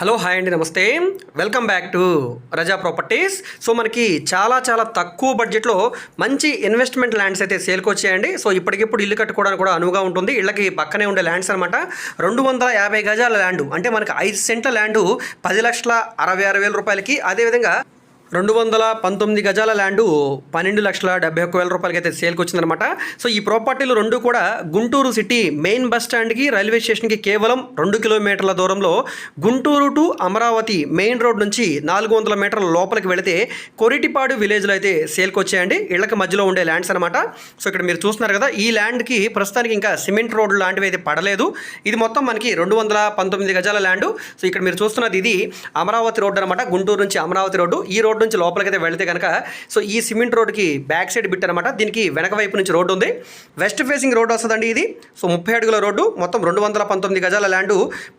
Hello hi అండి నమస్తే. Welcome back to Raza properties so మనకి చాలా చాలా తక్కువ బడ్జెట్లో మంచి ఇన్వెస్ట్మెంట్ ల్యాండ్స్ అయితే సేల్కి వచ్చాయండి. సో ఇప్పటికిప్పుడు ఇల్లు కట్టుకోవడానికి కూడా అనువుగా ఉంటుంది. ఇళ్ళకి పక్కనే ఉండే ల్యాండ్స్ అనమాట రెండు వందల యాభై గజాల ల్యాండ్ అంటే మనకి ఐదు సెంట్ల ల్యాండ్ పది లక్షల అరవై ఆరు వేల రూపాయలకి. అదేవిధంగా రెండు వందల పంతొమ్మిది గజాల ల్యాండు పన్నెండు లక్షల డెబ్బై ఒక్క వేల రూపాయలకి అయితే సేల్కి వచ్చిందనమాట సో ఈ ప్రాపర్టీలు రెండు కూడా గుంటూరు సిటీ మెయిన్ బస్ స్టాండ్కి రైల్వే స్టేషన్కి కేవలం రెండు కిలోమీటర్ల దూరంలో Guntur to Amaravati main road నుంచి నాలుగు వందల మీటర్ల లోపలికి వెళితే కొరిటిపాడు విలేజ్లో అయితే సేల్కి వచ్చాయండి ఇళ్ళకి మధ్యలో ఉండే ల్యాండ్స్ అనమాట సో ఇక్కడ మీరు చూస్తున్నారు కదా ఈ ల్యాండ్కి ప్రస్తుతానికి ఇంకా సిమెంట్ రోడ్లు లాంటివి అయితే పడలేదు. ఇది మొత్తం మనకి రెండు వందల పంతొమ్మిది గజాల ల్యాండ్. సో ఇక్కడ మీరు చూస్తున్నది ఇది అమరావతి రోడ్డు అనమాట గుంటూరు నుంచి అమరావతి రోడ్డు. ఈ రోడ్డు నుంచి లోపలికైతే వెళితే కనుక సో ఈ సిమెంట్ రోడ్డుకి బ్యాక్ సైడ్ బిట్ అనమాట దీనికి వెనక వైపు నుంచి రోడ్డు ఉంది. వెస్ట్ ఫేసింగ్ రోడ్డు వస్తుందండి ఇది. సో ముప్పై అడుగుల రోడ్డు మొత్తం రెండు వందల పంతొమ్మిది గజాల ల్యాండ్.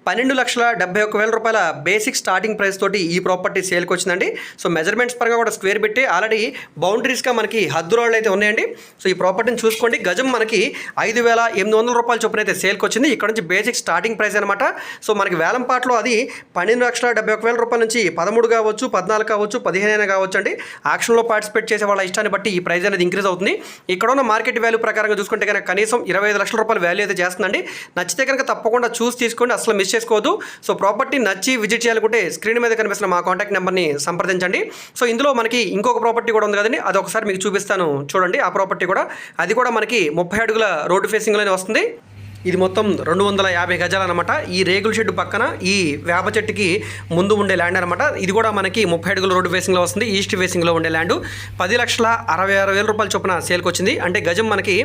పన్నెండు లక్షల డెబ్బై ఒక్క వేల రూపాయల బేసిక్ స్టార్టింగ్ ప్రైస్ తోటి ఈ ప్రాపర్టీ సేల్కి వచ్చిందండి. సో మెజర్మెంట్స్ పరంగా కూడా స్క్వేర్ పెట్టి ఆల్రెడీ బౌండరీస్గా మనకి హద్దు రోడ్లు అయితే ఉన్నాయండి. సో ఈ ప్రాపర్టీని చూసుకోండి. గజం మనకి ఐదు వేల ఎనిమిది వందల రూపాయల చొప్పున అయితే సేల్కి వచ్చింది. ఇక్కడ నుంచి బేసిక్ స్టార్టింగ్ ప్రైస్ అనమాట సో మనకి వేలంపాట్లో అది పన్నెండు లక్షల డెబ్బై ఒక వేల రూపాయల నుంచి పదమూడు కావచ్చు పద్నాలుగు కావచ్చు పదిహేను అయినా కావచ్చు అండి ఆక్షన్లో పార్టిసిపేట్ చేసే వాళ్ళ ఇష్టాన్ని బట్టి ఈ ప్రైజ్ అనేది ఇంక్రీజ్ అవుతుంది. ఇక్కడ ఉన్న మార్కెట్ వాల్యూ ప్రకారంగా చూసుకుంటే కనుక కనీసం ఇరవై ఐదు లక్షల రూపాయల వాల్యూ అయితే చేస్తుందండి. నచ్చితే కనుక తప్పకుండా చూసి తీసుకోండి. అసలు మిస్ చేసుకోవద్దు. సో ప్రాపర్టీ నచ్చి విజిట్ చేయాలనుకుంటే స్క్రీన్ మీద కనిపిస్తున్న మా కాంటాక్ట్ నెంబర్ని సంప్రదించండి. సో ఇందులో మనకి ఇంకొక ప్రాపర్టీ కూడా ఉంది కదండి. అది ఒకసారి మీకు చూపిస్తాను. చూడండి ఆ ప్రాపర్టీ కూడా. అది కూడా మనకి ముప్పై అడుగుల రోడ్డు ఫేసింగ్లోనే వస్తుంది. ఇది మొత్తం రెండు వందల యాభై గజాలు అనమాట ఈ రేగుల షెడ్ పక్కన ఈ వేప చెట్టుకి ముందు ఉండే ల్యాండ్ అనమాట ఇది కూడా మనకి ముప్పై అడుగుల రోడ్డు ఫేసింగ్లో వస్తుంది. ఈస్ట్ ఫేసింగ్లో ఉండే ల్యాండ్. పది లక్షల అరవై ఆరు వేల రూపాయల చొప్పున సేల్కి వచ్చింది. అంటే గజం మనకి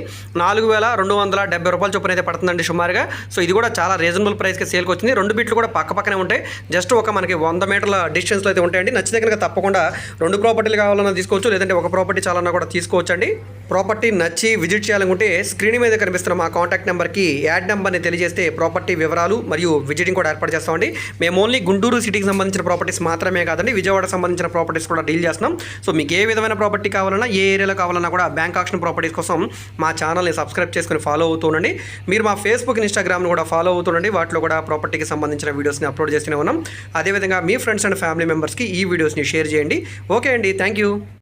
నాలుగు వేల రెండు వందల డెబ్బై రూపాయల చొప్పున అయితే పడుతుందండి సుమారుగా. సో ఇది కూడా చాలా రీజనబుల్ ప్రైస్కి సేల్కి వచ్చింది. రెండు బిట్లు కూడా పక్క పక్కనే ఉంటాయి. జస్ట్ ఒక మనకి వంద మీటర్ల డిస్టెన్స్లో అయితే ఉంటాయండి. నచ్చితే కనుక తప్పకుండా రెండు ప్రాపర్టీలు కావాలన్నా తీసుకోవచ్చు. లేదంటే ఒక ప్రాపర్టీ చాలన్నా కూడా తీసుకోవచ్చండి. ప్రాపర్టీ నచ్చి విజిట్ చేయాలనుకుంటే స్క్రీన్ మీద కనిపిస్తున్న మా కాంటాక్ట్ నెంబర్కి యాడ్ నెంబర్ని తెలియజేస్తే ప్రాపర్టీ వివరాలు మరియు విజిటింగ్ కూడా ఏర్పాటు చేస్తామండి. మేము ఓన్లీ గుంటూరు సిటీకి సంబంధించిన ప్రాపర్టీస్ మాత్రమే కాదండి విజయవాడ సంబంధించిన ప్రాపర్టీస్ కూడా డీల్ చేస్తున్నాం. సో మీకు ఏ విధమైన ప్రాపర్టీ కావాలన్నా ఏ ఏరియాలో కావాలన్నా కూడా బ్యాంక్ ఆక్షన్ ప్రాపర్టీస్ కోసం మా ఛానల్ని సబ్స్క్రైబ్ చేసుకుని ఫాలో అవుతుండండి మీరు మా ఫేస్బుక్ ఇన్స్టాగ్రామ్ను కూడా ఫాలో అవుతుండండి వాటిలో కూడా ప్రాపర్టీకి సంబంధించిన వీడియోస్ని అప్లోడ్ చేస్తూనే ఉన్నాం. అదేవిధంగా మీ ఫ్రెండ్స్ అండ్ ఫ్యామిలీ మెంబర్స్కి ఈ వీడియోస్ని షేర్ చేయండి. ఓకే అండి. Thank you